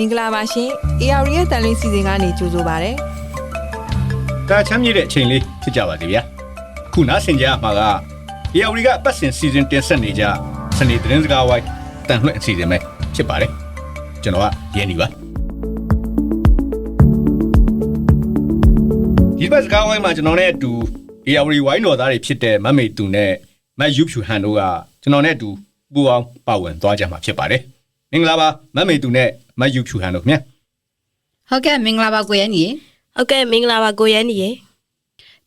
မင်္ဂလာပါရှင် AR ရဲ့တန်လေးစီစဉ်ကနေကြိုဆိုပါရစေဒါချမ်းမြေ့တဲ့အချိန်လေးဖြစ်ကြပါသေးဗျာခုနားဆင်ကြရမှာက AR ကအပတ်စဉ်စီစဉ်တင်ဆက်နေကြစနေသတင်းစကားဝိုင်းတန်လှည့်အစီအစဉ်ပဲဖြစ်ပါတယ်ကျွန်တော်ကရန်ဒီပါဒီဘက်စကားဝိုင်းမှာကျွန်တော်နဲ့အတူ AR ဝိုင်းတော်သားတွေဖြစ်တဲ့မမေတူနဲ့မတ်ယူဖြူဟန်တို့ကကျွန်တော်နဲ့အတူပူအောင်ပါဝင်သွားကြမှာဖြစ်ပါတယ်မင်္ဂလာပါမမေတူနဲ့ မတ်ယူဖြူဟန်တို့ခင်ဗျာဟုတ်ကဲ့မင်္ဂလာပါကိုရဲညီဟုတ်ကဲ့မင်္ဂလာပါကိုရဲနေရေ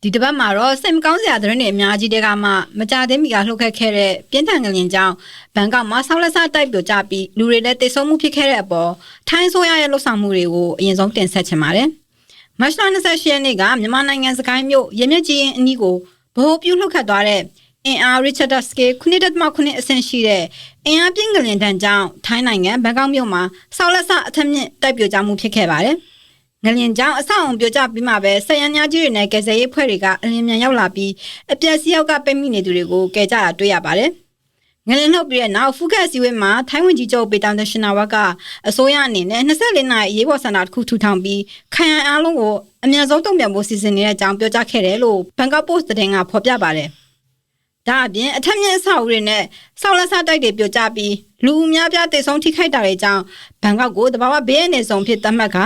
ဒီတစ်ပတ်မှာတော့စိတ်မကောင်းစရာသတင်းတွေအများကြီးတွေကမှမကြသေးမီကလှုပ်ခတ်ခဲ့တဲ့ပြင်းထန်ငလျင်ကြောင့်ဘန်ကောက်မှာဆောက်လက်ဆတိုက်ပြိုကျပြီးလူတွေလည်းတိတ်ဆုံးမှုဖြစ်ခဲ့တဲ့အပေါ်ထိုင်းဆိုရရဲ့လှုပ်ဆောင်မှုတွေကိုအရင်ဆုံးတင်ဆက်ချင်ပါတယ်။မတ်လ28ရက်နေ့ကမြန်မာနိုင်ငံစကိုင်းမြို့ရမြကြီးရင်အနီးကိုဗဟိုပြုလှုပ်ခတ်သွားတဲ့ အင်အား Richard Scale 9.9အဆင့်ရှိတဲ့အင်အားပြင်းငလျင်တန်းကြောင့်ထိုင်းနိုင်ငံဘန်ကောက်မြို့မှာဆောက်လက်ဆအထက်မြင့်တိုက်ပြိုကျမှုဖြစ်ခဲ့ပါတယ်။ငလျင်ကြောင့်အဆောက်အုံပြိုကျပြီးမှပဲဆက်ရန်များကြီးတွေနဲ့ကယ်ဆယ်ရေးဖွဲ့တွေကအလင်းမြန်ရောက်လာပြီးအပြက်စီးရောက်ကပိတ်မိနေသူတွေကိုကယ်ကြတာတွေ့ရပါတယ်။ငလျင်လှုပ်ပြီးတဲ့နောက်ဖူးခက်စီဝဲမှာထိုင်းဝင်ကြီးချုပ်ပေတောင်တရှင်နာဝတ်ကအစိုးရအနေနဲ့24နာရီအရေးပေါ်စင်တာတစ်ခုထူထောင်ပြီးခိုင်ရန်အားလုံးကိုအမြန်ဆုံးတုံ့ပြန်ဖို့စီစဉ်နေတဲ့အကြောင်းပြောကြားခဲ့တယ်လို့ဘန်ကောက်ပို့စ်သတင်းကဖော်ပြပါတယ်။ ဒါအပြင်အထက်မြင့်အဆောက်အဦတွေနဲ့ဆောက်လက်ဆတိုက်တွေပြိုကျပြီးလူအများပြားတိတ်ဆုံးထိခိုက်တာတွေကြောင့်ဘန်ကောက်ကိုတဘာဝဘေးအနေဆုံးဖြစ်သတ်မှတ်က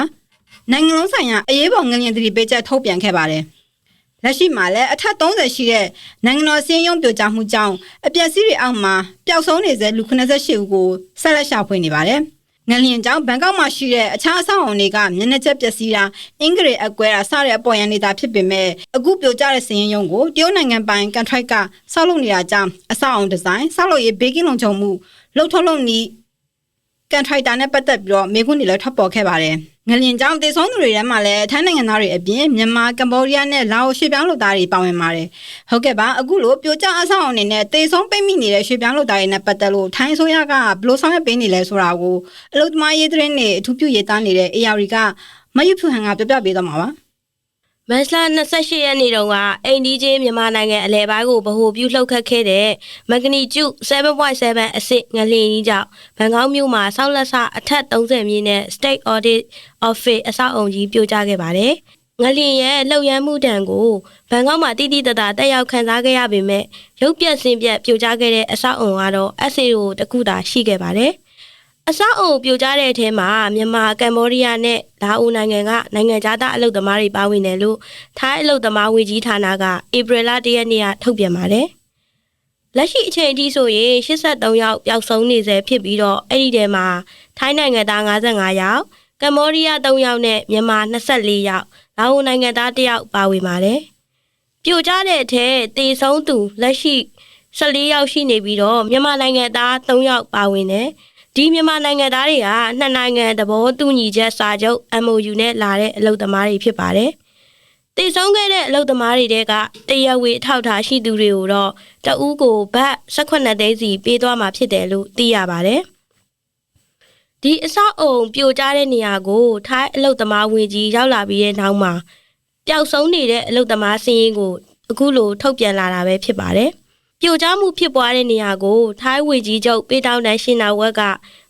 နိုင်ငံလုံးဆိုင်ရာအရေးပေါ်ငလျင်သတိပေးချက်ထုတ်ပြန်ခဲ့ပါတယ်။လက်ရှိမှာလည်းအထက်30ရှိတဲ့နိုင်ငံတော်စည်းရုံးပြိုကျမှုကြောင့်အပျက်စီးတွေအောက်မှာပျောက်ဆုံးနေတဲ့လူ98ဦးကိုဆက်လက်ရှာဖွေနေပါတယ်။ ငလျင်ကြောင့်ဘန်ကောက်မှာရှိတဲ့အခြားအဆောက်အအုံတွေကမျက်နှာကျက်ပျက်စီးတာအင်္ဂရိအကွဲတာစတဲ့အပေါ်ယံနေတာဖြစ်ပေမဲ့အခုပြိုကျတဲ့စည်ရင်ရုံကိုတရုတ်နိုင်ငံပိုင်ကန်ထရိုက်ကဆောက်လုပ်နေတာကြောင့်အဆောက်အအုံဒီဇိုင်းဆောက်လုပ်ရေးဘေးကင်းလုံခြုံမှုလှုပ်ထုတ်လုပ်နည်းကန်ထရိုက်တာနဲ့ပတ်သက်ပြီးတော့မေးခွန်းတွေလည်းထွက်ပေါ်ခဲ့ပါတယ်။ ငလျင်ကြောင့်တည်ဆုံးသူတွေထဲမှာလည်းထိုင်းနိုင်ငံသားတွေအပြင်မြန်မာကမ္ဘောဒီးယားနဲ့လာအိုရွှေ့ပြောင်းလုပ်သားတွေပါဝင်ပါတယ်။ဟုတ်ကဲ့ပါအခုလိုပြိုကျအဆောက်အအုံတွေနဲ့တည်ဆုံးပိတ်မိနေတဲ့ရွှေ့ပြောင်းလုပ်သားတွေနဲ့ပတ်သက်လို့ထိုင်းအစိုးရကဘယ်လိုဆောင်ရွက်ပေးနေလဲဆိုတာကိုအလုပ်သမားရေးသတင်းတွေအထူးပြုရေးသားနေတဲ့ AR ကမယုဖြူဟန်ကပြောပြပေးသွားမှာပါ။ မတ်လ28ရက်နေ့တုန်းကအိန္ဒိချင်းမြန်မာနိုင်ငံအလဲပိုင်းကိုဗဟိုပြုလှုပ်ခတ်ခဲ့တဲ့မဂနီကျု7.7အဆင့်ငလျင်ကြီးကြောင့်ဘန်ကောက်မြို့မှာဆောက်လက်ဆအထက်30မြင်းနဲ့ State Audit Office အဆောက်အုံကြီးပြိုကျခဲ့ပါတယ်။ငလျင်ရဲ့လှုပ်ရမ်းမှုတံကိုဘန်ကောက်မှာတိတိတတ်တာတက်ရောက်ခံစားခဲ့ရပေမဲ့ရုပ်ပြက်စင်ပြက်ပြိုကျခဲ့တဲ့အဆောက်အုံကတော့ SAO တခုသာရှိခဲ့ပါတယ်။ အဆောက်အုံပြိုကျတဲ့အထဲမှာမြန်မာကမ္ဘောဒီးယားနဲ့လာအိုနိုင်ငံကနိုင်ငံသားအလုပ်သမားတွေပါဝင်တယ်လို့ထိုင်းအလုပ်သမားဝန်ကြီးဌာနကဧပြီလ၁ရက်နေ့ကထုတ်ပြန်ပါတယ်။လက်ရှိအချိန်အထိဆိုရင်83ယောက်ပျောက်ဆုံးနေဆဲဖြစ်ပြီးတော့အဲ့ဒီထဲမှာထိုင်းနိုင်ငံသား55ယောက်ကမ္ဘောဒီးယား3ယောက်နဲ့မြန်မာ24ယောက်လာအိုနိုင်ငံသား1ယောက်ပါဝင်ပါတယ်။ပြိုကျတဲ့အထဲတေဆုံးသူလက်ရှိ14ယောက်ရှိနေပြီးတော့မြန်မာနိုင်ငံသား3ယောက်ပါဝင်တယ်။ ဒီမြန်မာနိုင်ငံသားတွေကနှစ်နိုင်ငံသဘောတူညီချက်စာချုပ် MOU နဲ့လာတဲ့အလုပ်သမားတွေဖြစ်ပါတယ်။တည်ဆုံးခဲ့တဲ့အလုပ်သမားတွေတဲကတရားဝေအထောက်အထားရှိသူတွေကိုတော့တဦးကိုဘတ်18သိန်းစီပေးသွားမှာဖြစ်တယ်လို့သိရပါတယ်။ဒီအဆောက်အုံပြိုကျတဲ့နေရာကိုထိုင်းအလုပ်သမားဝင်ကြီးရောက်လာပြီးတဲ့နောက်မှာပျောက်ဆုံးနေတဲ့အလုပ်သမားစင်းရင်ကိုအခုလိုထုတ်ပြန်လာတာပဲဖြစ်ပါတယ်။ ပြိုကျမှုဖြစ်ပွားတဲ့နေရာကိုထိုင်းဝေကြီးချုပ်ပေတောင်တန်ရှင်နာဝက်က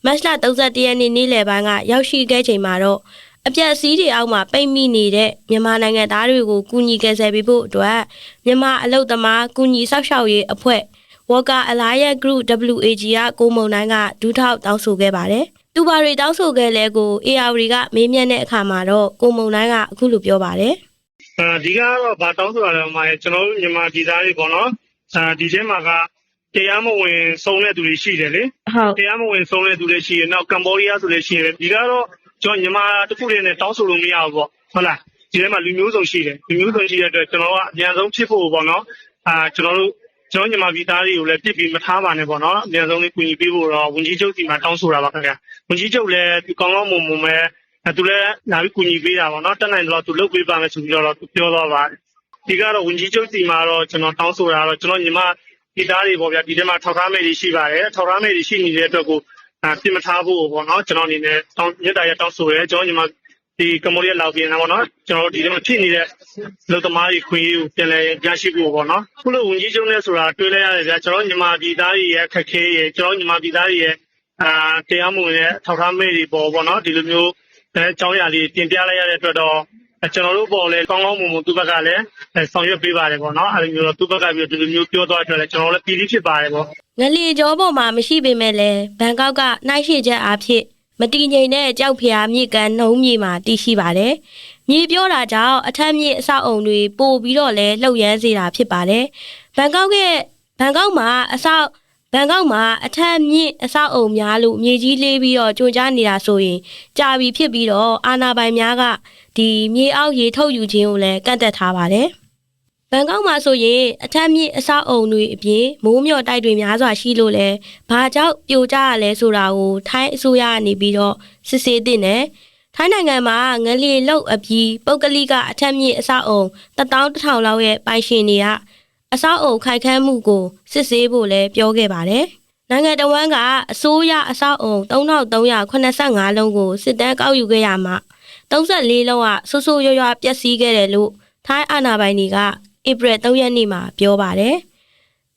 မတ်လ31ရက်နေ့နေ့လယ်ပိုင်းကရောက်ရှိခဲ့ချိန်မှာတော့အပြက်စီးတွေအောက်မှာပိတ်မိနေတဲ့မြန်မာနိုင်ငံသားတွေကိုကူညီကယ်ဆယ်ပေးဖို့အတွက်မြန်မာအလုပ်သမားကူညီဆောက်ရှောက်ရေးအဖွဲ့ Worker Alliance Group WAG ကကိုမုံတိုင်းကဒူးထောက်တောင်းဆိုခဲ့ပါတယ်။သူဘာတွေတောင်းဆိုခဲ့လဲကို AR ကမေးမြန်းတဲ့အခါမှာတော့ကိုမုံတိုင်းကအခုလိုပြောပါတယ်။အာဒီကတော့ဗာတောင်းဆိုတာလည်းမှာကျွန်တော်တို့မြန်မာပြည်သားတွေပေါ့နော် အာဒီထဲမှာကတရားမဝင်ဆုံးတဲ့သူတွေရှိတယ်လေဟုတ်တရားမဝင်ဆုံးတဲ့သူတွေရှိတယ်နောက်ကမ္ဘောဒီးယားဆိုလည်းရှိတယ်ဒီကတော့ကျွန်တော်မြန်မာတစ်ခုတည်းနဲ့တောင်းဆိုလို့မရဘူးပေါ့ဟုတ်လားဒီထဲမှာလူမျိုးစုံရှိတယ်လူမျိုးစုံရှိတဲ့အတွက်ကျွန်တော်ကအများဆုံးဖြစ်ဖို့ပေါ့နော်အာကျွန်တော်တို့ကျွန်တော်မြန်မာပြည်သားတွေကိုလည်းပြစ်ပြီးမထားပါနဲ့ပေါ့နော်အများဆုံးလေးကူညီပေးဖို့တော့ဝန်ကြီးချုပ်စီမှာတောင်းဆိုတာပါခင်ဗျာဝန်ကြီးချုပ်လည်းဒီကောင်းကောင်းမွန်မွန်ပဲအဲသူလည်းလာပြီးကူညီပေးတာပေါ့နော်တက်နိုင်တော့သူလုပ်ပေးပါမယ်ဆိုပြီးတော့သူပြောတော့ပါတယ် ဒီကတော့ဝင်ကြီးချုပ်စီမှာတော့ကျွန်တော်တောင်းဆိုတာတော့ကျွန်တော်ညီမဒီသားတွေပေါ့ဗျာဒီထဲမှာထောက်ထားမဲ့တွေရှိပါတယ်ထောက်ထားမဲ့တွေရှိနေတဲ့အတွက်ကိုအာပြင်မထားဖို့ပေါ့နော်ကျွန်တော်အနေနဲ့တောင်းမြတ်တာရတောင်းဆိုရဲကျွန်တော်ညီမဒီကမ္ဘောဒီးယားလောက်ပြင်တာပေါ့နော်ကျွန်တော်တို့ဒီထဲမှာဖြစ်နေတဲ့လူသမားတွေခွင့်ရကိုပြန်လဲရရှိဖို့ပေါ့နော်ခုလိုဝင်ကြီးချုပ်နဲ့ဆိုတာတွေးလဲရတယ်ဗျာကျွန်တော်ညီမဒီသားတွေရဲ့ခက်ခဲရဲ့ကျွန်တော်ညီမဒီသားတွေရဲ့အာတရားမဝင်တဲ့ထောက်ထားမိတွေပေါ်ပေါ့နော်ဒီလိုမျိုးအဲအကြောင်းအရာလေးတင်ပြလိုက်ရတဲ့အတွက်တော့အဲ ကျွန်တော်တို့ပေါ်လဲကောင်းကောင်းမွန်မွန်သူ့ဘက်ကလည်းအဲဆောင်ရွက်ပေးပါတယ်ပေါ့နော်အဲဒီမျိုးတော့သူ့ဘက်ကပြီးတော့ဒီလိုမျိုးပြောသွားတဲ့အတွက်လည်းကျွန်တော်လည်းပြည်ပြီးဖြစ်ပါတယ်ပေါ့ငလျင်ကျောပေါ်မှာမရှိပေမဲ့လည်းဘန်ကောက်ကနှိုက်ရှိချက်အားဖြင့်မတည်ငြိမ်တဲ့ကြောက်ဖျားမြစ်ကန်နှုံးမြေမှာတည်ရှိပါတယ်။မြေပြောတာကြောင့်အထက်မြစ်အဆောက်အုံတွေပို့ပြီးတော့လဲလှုပ်ရမ်းစေတာဖြစ်ပါတယ်။ဘန်ကောက်ရဲ့ဘန်ကောက်မှာအဆောက် ဘန်ကောက်မှာအထက်မြစ်အဆောက်အုံများလို့မြေကြီးလေးပြီးတော့ကြိုကြားနေတာဆိုရင်ကြာပြီဖြစ်ပြီးတော့အာနာပိုင်များကဒီမြေအောက်ရေထုတ်ယူခြင်းကိုလည်းကန့်သက်ထားပါတယ်။ဘန်ကောက်မှာဆိုရင်အထက်မြင့်အဆောက်အုံတွေအပြင်မိုးမျှော်တိုက်တွေများစွာရှိလို့လဲဘာကြောင့်ပြိုကျရလဲဆိုတာကိုထိုင်းအစိုးရကနေပြီးတော့စစ်ဆေးတင်တယ်ထိုင်းနိုင်ငံမှာငလျင်လုတ်အပြီးပုတ်ကလိကအထက်မြင့်အဆောက်အုံ11000လောက်ရဲ့ပိုင်ရှင်တွေက အဆောက်အုံခိုက်ခန်းမှုကိုစစ်ဆေးဖို့လဲပြောခဲ့ပါတယ်နိုင်ငံတော်ဝန်ကအစိုးရအဆောက်အုံ3385လုံးကိုစစ်တမ်းကောက်ယူခဲ့ရမှာ34လုံးကဆိုးဆိုးရွားရွားပျက်စီးခဲ့တယ်လို့ထိုင်းအာဏာပိုင်တွေကဧပြီ3ရက်နေ့မှာပြောပါတယ်။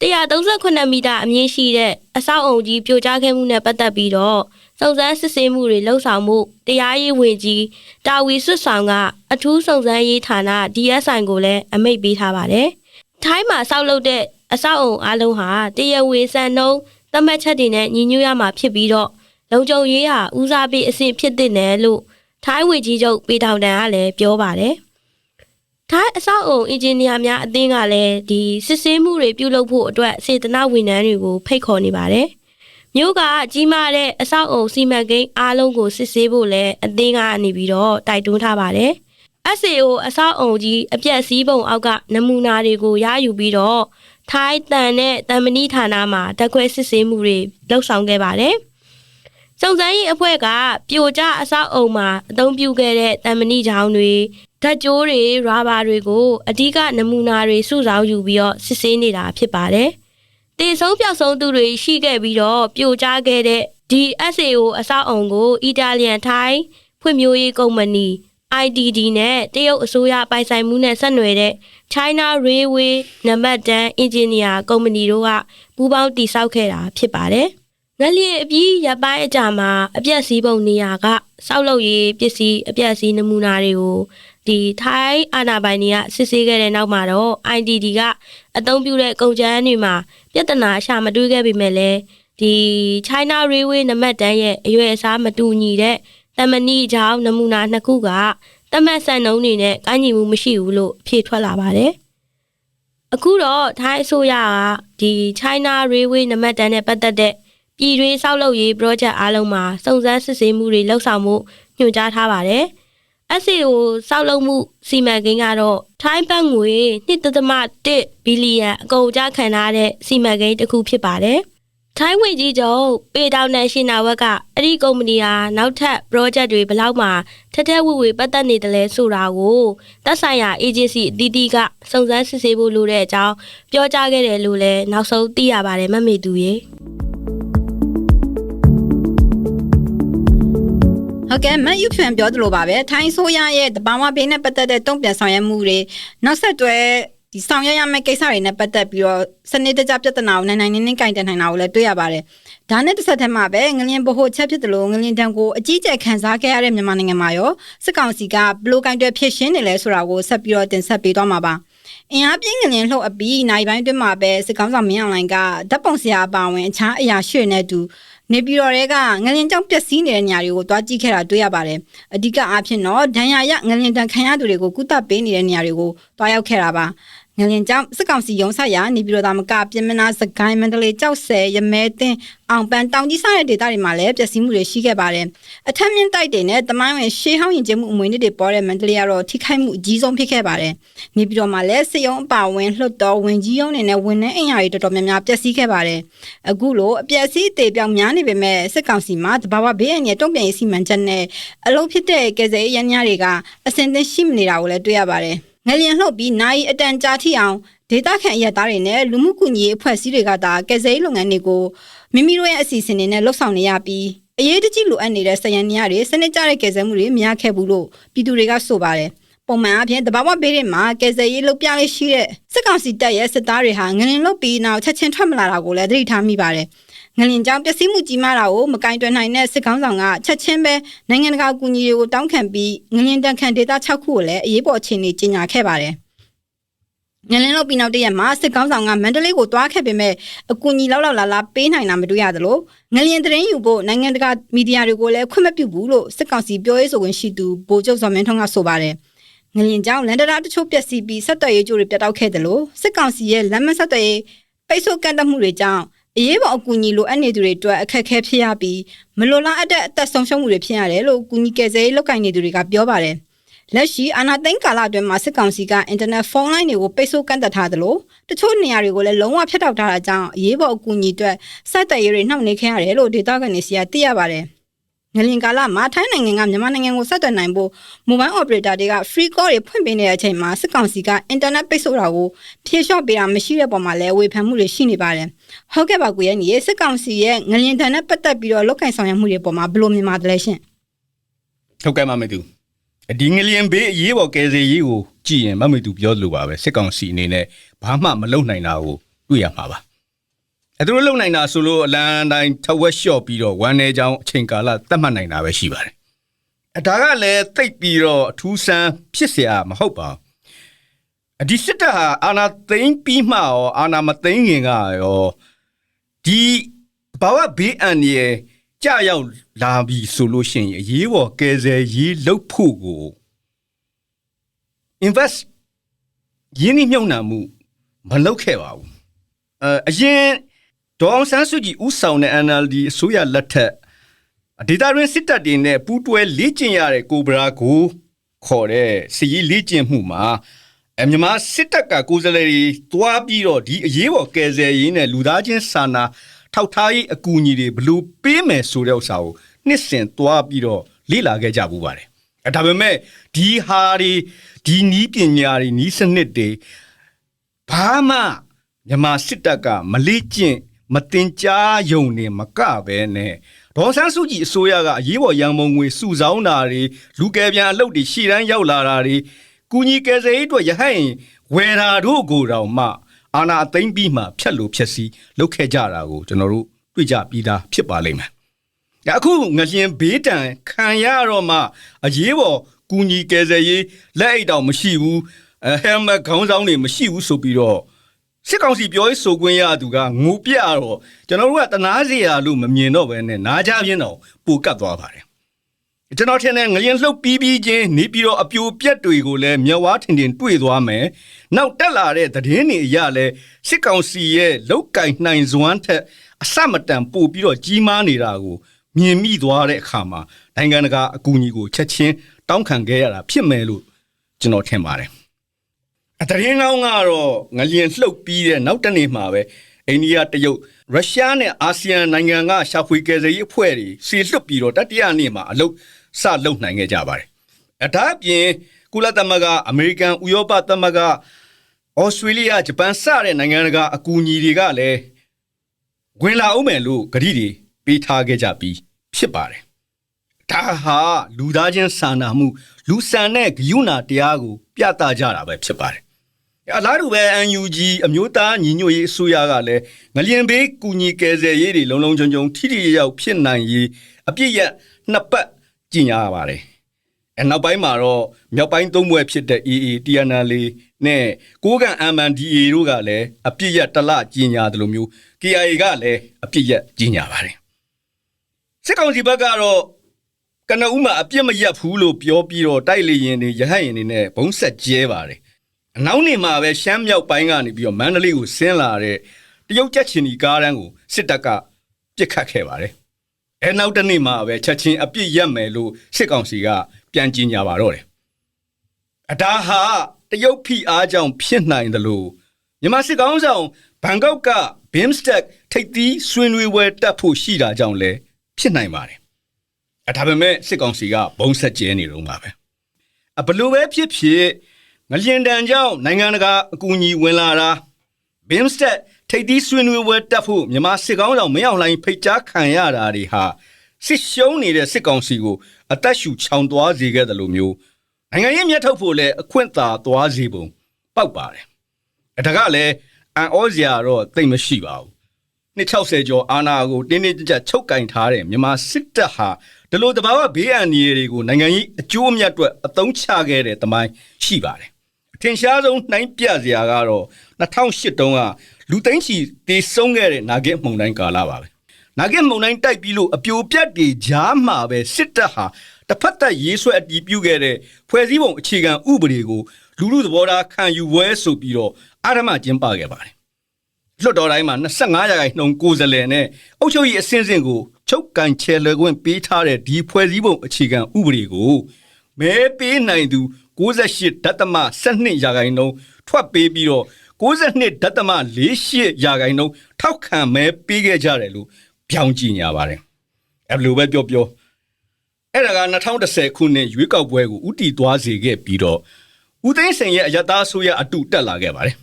138မီတာအမြင့်ရှိတဲ့အဆောက်အုံကြီးပြိုကျခဲ့မှုနဲ့ပတ်သက်ပြီးတော့စုံစမ်းစစ်ဆေးမှုတွေလှုပ်ဆောင်မှုတရားရေးဝင်ကြီးတာဝီဆွတ်ဆောင်ကအထူးစုံစမ်းရေးဌာန DSI ကိုလည်းအမိန့်ပေးထားပါတယ်။ ထိုင်းမှာဆောက်လုပ်တဲ့အဆောက်အုံအလုံးဟာတရားဝင်စံနှုန်းသတ်မှတ်ချက်တွေနဲ့ညီညွတ်ရမှာဖြစ်ပြီးတော့လုံခြုံရေးဟာဦးစားပေးအဆင့်ဖြစ်တဲ့နယ်လို့ထိုင်းဝင်ကြီးချုပ်ပေထောင်တန်ကလည်းပြောပါတယ်။ထိုင်းအဆောက်အုံအင်ဂျင်နီယာများအသင်းကလည်းဒီစစ်ဆေးမှုတွေပြုလုပ်ဖို့အတွက်စေတနာဝန်ထမ်းတွေကိုဖိတ်ခေါ်နေပါတယ်။မြို့ကကြီးမားတဲ့အဆောက်အုံစီမံကိန်းအားလုံးကိုစစ်ဆေးဖို့လည်းအသင်းကနေပြီးတော့တိုက်တွန်းထားပါတယ်။ SAO အဆောက်အုံကြီးအပြက်စီးပုံအောက်ကနမူနာတွေကိုရယူပြီးတော့ထိုင်းတန်နဲ့တန်မဏိဌာနမှာတက်ခွဲစစ်ဆေးမှုတွေလှုပ်ဆောင်ခဲ့ပါတယ်။စုံစမ်းရေးအဖွဲ့ကပြိုကျအဆောက်အုံမှာအသုံးပြုခဲ့တဲ့တန်မဏိချောင်းတွေဓာတ်ကြိုးတွေရာဘာတွေကိုအဓိကနမူနာတွေစုဆောင်းယူပြီးတော့စစ်ဆေးနေတာဖြစ်ပါတယ်။တေဆုံးပြောက်ဆုံးသူတွေရှိခဲ့ပြီးတော့ပြိုကျခဲ့တဲ့ဒီ SAO အဆောက်အုံကိုအီတာလျန်ထိုင်းဖွံ့ဖြိုးရေးကုမ္ပဏီ IDD နဲ့တရုတ်အစိုးရပိုင်ဆိုင်မှုနဲ့ဆက်နွယ်တဲ့ China Railway နံပါတ်10 Engineer ကုမ္ပဏီတို့ကပူးပေါင်းတည်ဆောက်ခဲ့တာဖြစ်ပါတယ်။ငလျင်အပြီးရပ်ပိုင်းအကြာမှာအပြက်စီးပုံနေရာကစောက်လုပ်ရေးပစ္စည်းအပြက်စီးနမူနာတွေကိုဒီထိုင်းအာဏာပိုင်တွေကစစ်ဆေးခဲ့တဲ့နောက်မှာတော့ IDD ကအသုံးပြုတဲ့ကုန်ကျန်းတွေမှာပြဿနာရှာမတွေ့ခဲ့ပေမဲ့လည်းဒီ China Railway နံပါတ်10ရဲ့အရွယ်အစားမတူညီတဲ့ တမဏိကြောင့်နမူနာနှစ်ခုကတမတ်ဆန်နှုံးတွေနဲ့ကိုင်းညီမှုမရှိဘူးလို့အဖြေထွက်လာပါတယ်။အခုတော့ထိုင်းအစိုးရကဒီ China Railway နံပါတ်10နဲ့ပတ်သက်တဲ့ပြည်တွင်းဆောက်လုပ်ရေး project အားလုံးမှာစုံစမ်းစစ်ဆေးမှုတွေလှုပ်ဆောင်မှုညွှန်ကြားထားပါတယ်။ SAO စောက်လုပ်မှုစီမံကိန်းကတော့ထိုင်းဘတ်ငွေ1.1ဘီလီယံအကုန်အကျခံထားတဲ့စီမံကိန်းတစ်ခုဖြစ်ပါတယ်။ ထိုင်းဝင်ကြီးချုပ်ပေတောင်နယ်ရှင်နာဝက်ကအဲ့ဒီကုမ္ပဏီဟာနောက်ထပ် project တွေဘယ်လောက်မှထက်ထက်ဝဝပတ်သက်နေတယ်လဲဆိုတာကိုသက်ဆိုင်ရာ agency အသီးသီးကစုံစမ်းစစ်ဆေးဖို့လိုတဲ့အကြောင်းပြောကြားခဲ့တယ်လို့လည်းနောက်ဆုံးသိရပါတယ်မမေသူရေဟုတ်ကဲ့မတ်ယူဖြန်ပြောသလိုပါပဲထိုင်းဆိုးရရဲ့တဘာဝဘေးနဲ့ပတ်သက်တဲ့တုံ့ပြန်ဆောင်ရွက်မှုတွေနောက်ဆက်တွဲ ဒီဆောင်ရွက်ရမယ့်ကိစ္စတွေနဲ့ပတ်သက်ပြီးတော့စနစ်တကျပြဿနာကိုနိုင်နိုင်နင်းနင်းကင်တင်နိုင်တာကိုလည်းတွေ့ရပါတယ်။ဒါနဲ့တစ်ဆက်တည်းမှာပဲငလျင်ဘို့ချက်ဖြစ်တယ်လို့ငလျင်တံကိုအကြီးကျယ်ခန်းစားခဲ့ရတဲ့မြန်မာနိုင်ငံမှာရောစစ်ကောင်စီကဘလို့ကင်တွယ်ဖြစ်ရှင်းနေလဲဆိုတာကိုဆက်ပြီးတော့တင်ဆက်ပေးသွားမှာပါ။အင်အားပြင်းငလျင်လှုပ်အပြီးနိုင်ပိုင်းတွင်းမှာပဲစစ်ကောင်ဆောင်မင်းအောင်လိုင်ကဓာတ်ပုံဆရာအပါဝင်အခြားအရာရှိတွေနဲ့အတူ နေပြည်တော်တွေကငလျင်ကြောင့်ပျက်စီးနေတဲ့နေရာတွေကိုတွားကြည့်ခဲ့တာတွေ့ရပါတယ်။အဓိကအားဖြင့်တော့ဒဏ်ရာရငလျင်တန်ခံရသူတွေကိုကုသပေးနေတဲ့နေရာတွေကိုတွားရောက်ခဲ့တာပါ။ငလျင်ကြောင့်စစ်ကောင်စီရုံးဆက်ရာနေပြည်တော်သားမကပြင်မနာစကိုင်းမန္တလေးကြောက်ဆယ်ရမဲတင်အောင်ပန်းတောင်ကြီးစတဲ့ဒေသတွေမှာလည်းပျက်စီးမှုတွေရှိခဲ့ပါတယ်။အထက်မြင့်တိုက်တွေနဲ့တမိုင်းဝင်ရှေးဟောင်းရင်ကျမှုအမွေနှစ်တွေပေါ်တဲ့မန္တလေးကတော့ထိခိုက်မှုအကြီးဆုံးဖြစ်ခဲ့ပါတယ်။နေပြည်တော်မှာလည်းစစ်ရုံးအပါဝင်လှုပ်တော်ဝင်ကြီးရုံးတွေနဲ့ဝန်ထမ်းအင်အားတွေတော်တော်များများပျက်စီးခဲ့ပါတယ်။အခုလိုအပျက်စီးအသေးပြောင်များနေပေမဲ့စစ်ကောင်စီမှာတဘာဝဘေးအန္တရာယ်တုံ့ပြန်ရေးစီမံချက်နဲ့အလုပ်ဖြစ်တဲ့ကယ်ဆယ်ရေးရန်များတွေကအစင်သင်းရှိမနေတာကိုလည်းတွေ့ရပါတယ်။ ငလျင်လှုပ်ပြီးနိုင်အတန်ကြာထိအောင်ဒေတာခန့်အရက်သားတွေနဲ့လူမှုကူညီရေးအဖွဲ့အစည်းတွေကသာကယ်ဆယ်ရေးလုပ်ငန်းတွေကိုမိမိတို့ရဲ့အစီအစဉ်တွေနဲ့လှုပ်ဆောင်နေရပြီးအရေးတကြီးလိုအပ်နေတဲ့စရန်နေရတွေစနစ်ကျတဲ့ကယ်ဆယ်မှုတွေမရခဲ့ဘူးလို့ပြည်သူတွေကဆိုပါတယ်ပုံမှန်အပြင်တဘာဝဘေးတွေမှာကယ်ဆယ်ရေးလုပ်ပြလေးရှိတဲ့စစ်ကောင်စီတပ်ရဲ့စစ်သားတွေဟာငလင်လုတ်ပြီးနောက်ချက်ချင်းထွက်မလာတာကိုလည်းသတိထားမိပါတယ် ငငလင်ကြောင့်ပျက်စီးမှုကြီးမားတာကိုမကင်တွယ်နိုင်တဲ့စစ်ကောင်းဆောင်ကချက်ချင်းပဲနိုင်ငံတကာအကူအညီတွေကိုတောင်းခံပြီးငလင်တန်ခံဒေသ6ခုကိုလည်းအရေးပေါ်အခြေအနေကြီးညာခဲ့ပါတယ်ငလင်လို့ပြီးနောက်တရက်မှာစစ်ကောင်းဆောင်ကမန္တလေးကိုတွားခဲ့ပေမဲ့အကူအညီလောက်လောက်လာလာပေးနိုင်တာမတွေ့ရသလိုငလင်သတင်းယူဖို့နိုင်ငံတကာမီဒီယာတွေကိုလည်းခွင့်မပြုဘူးလို့စစ်ကောင်စီပြောရေးဆိုခွင့်ရှိသူဗိုလ်ချုပ်စော်မင်းထွန်းကဆိုပါတယ်ငလင်ကြောင့်လန်ဒရာတချို့ပျက်စီးပြီးဆက်သွယ်ရေးကြိုးတွေပြတ်တောက်ခဲ့တယ်လို့စစ်ကောင်စီရဲ့လမ်းမဆက်သွယ်ရေးပိတ်ဆို့ကန့်သတ်မှုတွေကြောင့် အရေးပေါ်အကူအညီလိုအပ်နေသူတွေအတွက်အခက်အခဲဖြစ်ရပြီးမလိုလားအပ်တဲ့အသက်ဆုံးရှုံးမှုတွေဖြစ်ရတယ်လို့ကူညီကယ်ဆယ်ရေးလုပ်ကိုင်နေသူတွေကပြောပါတယ်။လက်ရှိအာဏာသိမ်းကာလအတွင်းမှာစစ်ကောင်စီကအင်တာနက်ဖုန်းလိုင်းတွေကိုပိတ်ဆို့ကန့်သတ်ထားသလိုတချို့နေရာတွေကိုလည်းလုံးဝဖျက်တောက်ထားတာကြောင့်အရေးပေါ်အကူအညီအတွက်စိုက်တည်ရေးတွေနှောင့်နှေးခဲ့ရတယ်လို့ဒေသခံတွေစီကသိရပါတယ်။ငလင်ကာလမှာထိုင်းနိုင်ငံကမြန်မာနိုင်ငံကိုဆက်သွယ်နိုင်ဖို့ mobile operator တွေက free call တွေဖွင့်ပေးနေတဲ့အချိန်မှာစစ်ကောင်စီကအင်တာနက်ပိတ်ဆို့တာကိုဖြေလျှော့ပေးတာမရှိတဲ့ပုံမှာလည်းဝေဖန်မှုတွေရှိနေပါတယ်။ ဟုတ်ကဲ့ပါကိုရဲ့ညီစစ်ကောင်စီရဲ့ငလင်တန်နဲ့ပတ်သက်ပြီးတော့လုတ်ကင်ဆောင်ရွက်မှုတွေပုံမှာဘယ်လိုမြင်ပါတယ်လဲရှင် ဟုတ်ကဲ့မမေသူဒီငလျင်ဘေးအရေးပေါ်ကယ်ဆယ်ရေးကိုကြည့်ရင်မမေသူပြောသလိုပါပဲစစ်ကောင်စီအနေနဲ့ဘာမှမလုပ်နိုင်တာကိုတွေ့ရမှာပါအဲသူတို့လုပ်နိုင်တာဆိုလို့အလန်တိုင်းထဝက်လျှော့ပြီးတော့ဝမ်းနေချောင်းအချိန်ကာလသတ်မှတ်နိုင်တာပဲရှိပါတယ်အဲဒါကလည်းတိတ်ပြီးတော့အထူးဆန်းဖြစ်เสียမဟုတ်ပါဘူးအ ဒီစစ်တပ်ဟာအာနာသိမ့်ပြီးမှရောအာနာမသိမ့်ခင်ကရောဒီဘာဝဘေးအန္တရာယ်ကြာရောက်လာပြီဆိုလို့ရှိရင်အရေးပေါ်ကယ်ဆယ်ရေးလုပ်ဖို့ကို invest ရင်းနှီးမြှုပ်နှံမှုမလုပ်ခဲ့ပါဘူးအဲအရင်ဒေါအောင်ဆန်းစုကြည်ဦးဆောင်တဲ့ NLD အစိုးရလက်ထက်ဒေတာရင်းစစ်တပ်တွေနဲ့ပူးတွဲလေ့ကျင့်ရတဲ့ကိုဘရာကိုခေါ်တဲ့စီရေးလေ့ကျင့်မှုမှာ အမြန်မာစစ်တပ်ကကိုယ်စားလှယ်တွေတွားပြီးတော့ဒီအရေးပေါ်ကယ်ဆယ်ရေးနဲ့လူသားချင်းစာနာထောက်ထားရေးအကူအညီတွေဘယ်လို့ပေးမယ်ဆိုတဲ့ဥစ္စာကိုနှစ်စင်တွားပြီးတော့လေ့လာခဲ့ကြဘူးပါတယ်အဲဒါပေမဲ့ဒီဟာတွေဒီနီးပညာတွေနီးစနစ်တွေဘာမှမြန်မာစစ်တပ်ကမလေ့ကျင့်မတင်ကြားယုံနေမကပဲနဲ့ဒေါ်ဆန်းစုကြည်အစိုးရကအရေးပေါ်ရန်ပုံငွေစုဆောင်းတာတွေလူကယ်ပြန်အလုပ်တွေရှေ့တန်းရောက်လာတာတွေ ကုညီကယ်ဆယ်ရေးအတွက်ရဟန့်ရင်ဝယ်တာတို့ကိုတောင်မှအာနာသိမ့်ပြီးမှဖြတ်လို့ဖြက်စီလုပ်ခဲ့ကြတာကိုကျွန်တော်တို့တွေ့ကြပြီးသားဖြစ်ပါလိမ့်မယ်။ဒါအခုငလျင်ဘေးတံခံရတော့မှအရေးပေါ်ကုညီကယ်ဆယ်ရေးလက်အိတ်တောင်မရှိဘူးအဲဟဲမက်ခေါင်းဆောင်တွေမရှိဘူးဆိုပြီးတော့စစ်ကောင်စီပြောရေးဆိုခွင့်ရသူကငိုပြတော့ကျွန်တော်တို့ကတနာစရာလို့မမြင်တော့ဘဲနဲ့နားကြပြင်းတော့ပူကတ်သွားပါတယ် ကျွန်တော်ထင်တယ်ငရင်လှုပ်ပြီးပြီးချင်းနေပြီးတော့အပြိုပြက်တွေကိုလည်းမျက်ဝါးထင်ထင်တွေ့သွားမယ်နောက်တက်လာတဲ့သတင်းတွေအရလဲစစ်ကောင်စီရဲ့လောက်ကင်နိုင်စွမ်းထက်အစမတန်ပို့ပြီးတော့ကြီးမားနေတာကိုမြင်မိသွားတဲ့အခါမှာနိုင်ငံတကာအကူအညီကိုချက်ချင်းတောင်းခံခဲ့ရတာဖြစ်မယ်လို့ကျွန်တော်ထင်ပါတယ်အတရင်ကောင်းကတော့ငလျင်လှုပ်ပြီးတဲ့နောက်တနေ့မှာပဲအိန္ဒိယတရုတ်ရုရှားနဲ့အာဆီယံနိုင်ငံကရှာဖွေကယ်ဆယ်ရေးအဖွဲ့တွေစီလွတ်ပြီးတော့တတိယနေ့မှာအလုပ် စလုပ်နိုင်ခဲ့ကြပါတယ်။အဒါအပြင်ကုလသမဂ္ဂအမေရိကန်ဥရောပသမဂ္ဂဩစတြေးလျဂျပန်စတဲ့နိုင်ငံတကာအကူအညီတွေကလည်းဝင်လာအောင်မယ်လို့ကြတိတွေပေးထားခဲ့ကြပြီးဖြစ်ပါတယ်။ဒါဟာလူသားချင်းစာနာမှုလူဆန်တဲ့ဂယုဏတရားကို ပြသကြတာပဲဖြစ်ပါတယ်။အလားတူပဲ UNG အမျိုးသားညီညွတ်ရေးအစိုးရကလည်းငလျင်ဘေးကူညီကယ်ဆယ်ရေးတွေလုံလုံချုံချုံထိထိရောက်ဖြစ်နိုင်ရေးအပြည့်ရနှစ်ပတ် ကြီးညာရပါတယ်။အဲနောက်ပိုင်းမှာတော့မြောက်ပိုင်းသုံးဘွဲဖြစ်တဲ့ AA TNL နဲ့ကိုးကန် MNDA တို့ကလည်းအပြည့်ရတလကြီးညာတယ်လို့မျိုး KIA ကလည်းအပြည့်ရကြီးညာပါတယ်။စစ်ကောင်စီဘက်ကတော့ကနဦးမှာအပြစ်မရက်ဘူးလို့ပြောပြီးတော့တိုက်လေရင်တွေရဟတ်ရင်တွေနဲ့ဘုံဆက်ကျဲပါတယ်။အနောက်နေမှာပဲရှမ်းမြောက်ပိုင်းကနေပြီးတော့မန္တလေးကိုဆင်းလာတဲ့တရုတ်ချက်ချင်းဒီကားတန်းကိုစစ်တပ်ကပြစ်ခတ်ခဲ့ပါတယ်။ အဲနောက်တနေ့မှာပဲချက်ချင်းအပြစ်ရက်မယ်လို့စစ်ကောင်စီကပြန်ကြီးညာပါတော့တယ်။အဒါဟာတရုတ်ဖိအားကြောင့်ဖြစ်နိုင်တယ်လို့မြန်မာစစ်ကောင်ဆောင်ဘန်ကောက်က BIMSTEC ထိပ်သီးဆွေးနွေးပွဲတက်ဖို့ရှိတာကြောင့်လည်းဖြစ်နိုင်ပါတယ်။အဲဒါပေမဲ့စစ်ကောင်စီကဘုံဆက်ကျဲနေတော့မှာပဲ။အဘလို့ပဲဖြစ်ဖြစ်ငလျင်တန်ကြောင့်နိုင်ငံတကာအကူအညီဝင်လာတာ BIMSTEC ထိပ်သီးဆွေးနွေးပွဲတက်ဖို့မြန်မာစစ်ကောင်ဆောင်မင်းအောင်လှိုင်ဖိတ်ကြားခံရတာတွေဟာစစ်ရှုံးနေတဲ့စစ်ကောင်စီကိုအသက်ရှူချောင်သွားစေခဲ့တယ်လို့မျိုးနိုင်ငံရေးမျက်ထုတ်ဖို့လည်းအခွင့်သာသွားစေပုံပောက်ပါတယ်။အဲဒါကလည်းအန်ဩစရာတော့တိတ်မရှိပါဘူး။260ကျော်အာဏာကိုတင်းတင်းကြပ်ကြပ်ချုပ်ကင်ထားတဲ့မြန်မာစစ်တပ်ဟာဒီလိုတဘာဝဘေးအန္တရာယ်တွေကိုနိုင်ငံကြီးအကျိုးအမြတ်အတွက်အသုံးချခဲ့တဲ့တမိုင်းရှိပါတယ်အထင်ရှားဆုံးနှိုင်းပြစရာကတော့2008တုန်းက လူသိန်းချီတေဆုံးခဲ့တဲ့နာဂစ်မှုန်တိုင်းကာလပါပဲနာဂစ်မှုန်တိုင်းတိုက်ပြီးလို့အပြိုပြတ်တွေကြားမှာပဲစစ်တပ်ဟာတစ်ဖက်သက်ရေးဆွဲအတီးပြုတ်ခဲ့တဲ့ဖွဲ့စည်းပုံအခြေခံဥပဒေကိုလူလူသဘောထားခံယူပွဲဆိုပြီးတော့အာရမကျင်းပခဲ့ပါတယ်လွတ်တော်တိုင်းမှာ25ရာခိုင်နှုန်းကိုယ်စားလှယ်နဲ့အုပ်ချုပ်ရေးအဆင့်ဆင့်ကိုချုပ်ကန်ချဲလွယ်ခွင့်ပေးထားတဲ့ဒီဖွဲ့စည်းပုံအခြေခံဥပဒေကိုမဲပေးနိုင်သူ68ဒသမ12ရာခိုင်နှုန်းထွက်ပေးပြီးတော့ 62ဒသမ48ရာခိုင်နှုန်းထောက်ခံမဲပေးခဲ့ကြတယ်လို့ပြောင်းကြည့်ညာပါတယ်အဲဘယ်လိုပဲပြောပြောအဲ့ဒါက2010ခုနှစ်ရွေးကောက်ပွဲကိုဥတီသွားစေခဲ့ပြီးတော့ဦးသိန်းစိန်ရဲ့အယက်သားဆိုရအတူတက်လာခဲ့ပါတယ်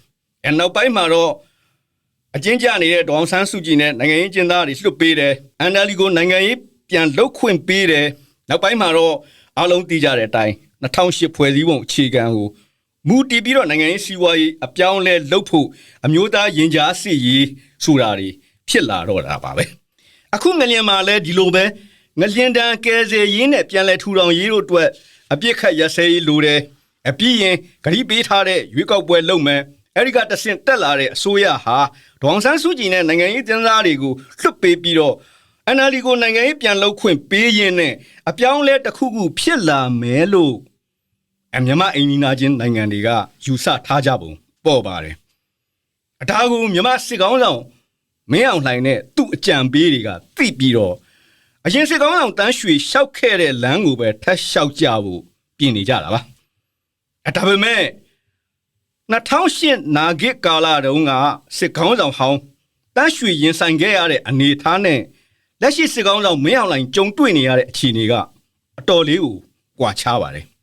အဲနောက်ပိုင်းမှာတော့အကျဉ်းကျနေတဲ့ဒေါအောင်ဆန်းစုကြည်နဲ့နိုင်ငံရေးကျင်းသားတွေလွှတ်ပေးတယ်။အန်ဒလီကိုနိုင်ငံရေးပြန်လှုပ်ခွင့်ပေးတယ်။နောက်ပိုင်းမှာတော့အားလုံးသိကြတဲ့အတိုင်း2008ဖွဲ့စည်းပုံအခြေခံကို မူတည်ပြီးတော့နိုင်ငံရေးစီးပွားရေးအပြောင်းအလဲလုပ်ဖို့အမျိုးသားရင်ကြားစစ်ရေးဆိုတာတွေဖြစ်လာတော့တာပါပဲ။အခုငလျင်မှာလည်းဒီလိုပဲငလျင်တန်ကယ်ဆယ်ရေးနဲ့ပြန်လဲထူထောင်ရေးတို့အတွက်အပြစ်ခတ်ရစဲရေးလိုတယ်။အပြည့်ရင်ဂရီးပေးထားတဲ့ရွေးကောက်ပွဲလုပ်မယ်။အဲဒီကတဆင့်တက်လာတဲ့အစိုးရဟာဒေါအောင်ဆန်းစုကြည်နဲ့နိုင်ငံရေးကျင်းသားတွေကိုလွတ်ပေးပြီးတော့ NLD ကိုနိုင်ငံရေးပြန်လှုပ်ခွင့်ပေးရင်းနဲ့အပြောင်းအလဲတစ်ခုခုဖြစ်လာမယ်လို့ အမြန်မာအိမ်နီးနာချင်းနိုင်ငံတွေကယူဆထားကြပုံပေါ်ပါတယ်။အတားကိုမြန်မာစစ်ကောင်းဆောင်မင်းအောင်လှိုင်နဲ့သူ့အကြံပေးတွေကသိပြီးတော့အရင်စစ်ကောင်းဆောင်တန်းရွှေရှောက်ခဲ့တဲ့လမ်းကိုပဲထပ်ရှောက်ကြဖို့ပြင်နေကြတာပါ။အဒါပေမဲ့2008နာဂစ်ကာလတုန်းကစစ်ကောင်းဆောင်ဟောင်းတန်းရွှေရင်ဆိုင်ခဲ့ရတဲ့အနေအထားနဲ့လက်ရှိစစ်ကောင်းဆောင်မင်းအောင်လှိုင်ကြုံတွေ့နေရတဲ့အခြေအနေကအတော်လေးကိုကွာခြားပါတယ်။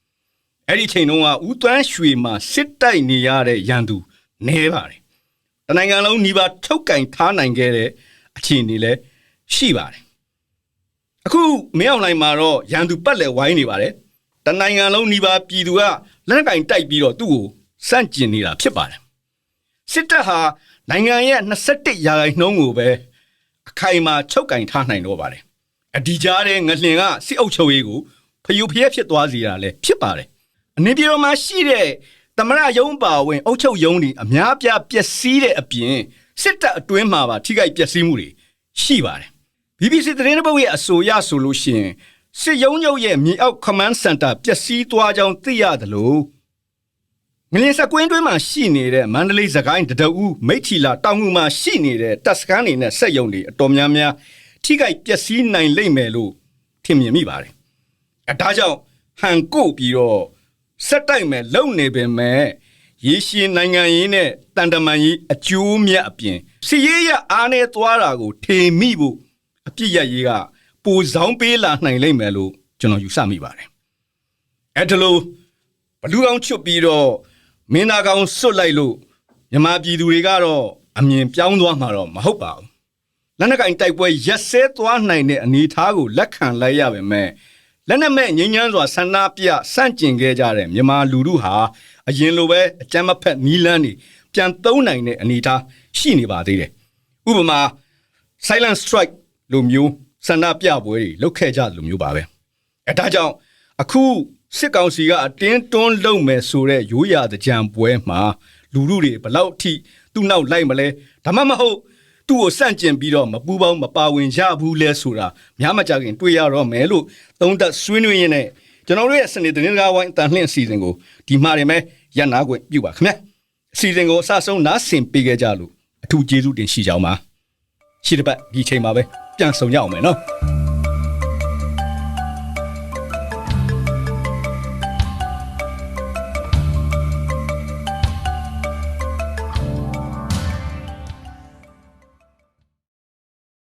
အဲ့ဒီချိန်တုန်းကဦးသွမ်းရွှေမှာစစ်တိုက်နေရတဲ့ရန်သူနဲပါတယ်။တနိုင်ငံလုံးညီပါထုတ်ကင်ထားနိုင်ခဲ့တဲ့အခြေအနေလည်းရှိပါတယ်။အခုမင်းအောင်လှိုင်မှာတော့ရန်သူပတ်လည်ဝိုင်းနေပါတယ်။တနိုင်ငံလုံးညီပါပြည်သူကလက်နက်ကင်တိုက်ပြီးတော့သူ့ကိုစန့်ကျင်နေတာဖြစ်ပါတယ်စစ်တပ်ဟာနိုင်ငံရဲ့21ရာခိုင်နှုန်းကိုပဲအခိုင်အမာချုပ်ကင်ထားနိုင်တော့ပါတယ်အဒီကြားတဲ့ငလျင်ကစစ်အုပ်ချုပ်ရေးကိုဖျူဖျက်ဖြစ်သွားစေတာလည်းဖြစ်ပါတယ် အနေပြည်တော်မှာရှိတဲ့သမရယုံပါဝင်အုပ်ချုပ်ယုံတွေအများပြားပျက်စီးတဲ့အပြင်စစ်တပ်အတွင်းမှာပါထိခိုက်ပျက်စီးမှုတွေရှိပါတယ် BBC သတင်းတစ်ပုဒ်ရဲ့အဆိုအရဆိုလို့ရှိရင်စစ်ယုံညုတ်ရဲ့မြေအောက် command center ပျက်စီးသွားကြောင်းသိရတယ်လို့ငလျင်စကွင်းတွင်းမှာရှိနေတဲ့မန္တလေးစကိုင်းတဒအူးမိတ်ချီလာတောင်ငူမှာရှိနေတဲ့တပ်စခန်းတွေနဲ့ဆက်ယုံတွေအတော်များများထိခိုက်ပျက်စီးနိုင်လိမ့်မယ်လို့ထင်မြင်မိပါတယ်။အဲဒါကြောင့်ဟန်ကိုပြီးတော့ ဆက်တိုက်မယ်လုံနေပင်မဲ့ရေရှည်နိုင်ငံရေးနဲ့တန်တမန်ရေးအကျိုးမြတ်အပြင်စီရေးရအားနဲ့သွားတာကိုထေမိဖို့အပြစ်ရရေးကပိုဆောင်ပေးလာနိုင်လိမ့်မယ်လို့ကျွန်တော်ယူဆမိပါတယ်။အဲဒါလို့ဘလူအောင်ချွတ်ပြီးတော့မင်းသားကောင်စွတ်လိုက်လို့မြမပြည်သူတွေကတော့အမြင်ပြောင်းသွားမှာတော့မဟုတ်ပါဘူးလက်နက်ကင်တိုက်ပွဲရက်စဲသွားနိုင်တဲ့အနေအထားကိုလက်ခံလိုက်ရပါမယ် လက်နက်မဲ့ငြိမ်းချမ်းစွာဆန္ဒပြစန့်ကျင်ခဲ့ကြတဲ့မြန်မာလူထုဟာအရင်လိုပဲအကြမ်းမဖက်နီးလန်းနေပြန်သုံးနိုင်တဲ့အနေအထားရှိနေပါသေးတယ်ဥပမာ silent strike လိုမျိုးဆန္ဒပြပွဲတွေလုပ်ခဲ့ကြတယ်လို့မျိုးပါပဲအဲဒါကြောင့်အခုစစ်ကောင်စီကအတင်းတွန်းလုပ်မယ်ဆိုတဲ့ရိုးရာတကြံပွဲမှာလူလူတွေဘလောက်အထိသူ့နောက်လိုက်မလဲဒါမှမဟုတ် သူ့ကိုစန့်ကျင်ပြီးတော့မပူပေါင်းမပါဝင်ရဘူးလဲဆိုတာများမကြခင်တွေ့ရတော့မယ်လို့သုံးသပ်ဆွေးနွေးရင်းနဲ့ကျွန်တော်တို့ရဲ့စနေသတင်းကားဝိုင်းအတန်လှင့်အစီအစဉ်ကိုဒီမှာရင်ပဲရန်နာခွင့်ပြုပါခင်ဗျာအစီအစဉ်ကိုအစဆုံးနားဆင်ပေးခဲ့ကြလို့အထူးကျေးဇူးတင်ရှိကြောင်းပါရှိတဲ့ပတ်ဒီချိန်မှာပဲပြန်ဆောင်ကြအောင်မယ်နော်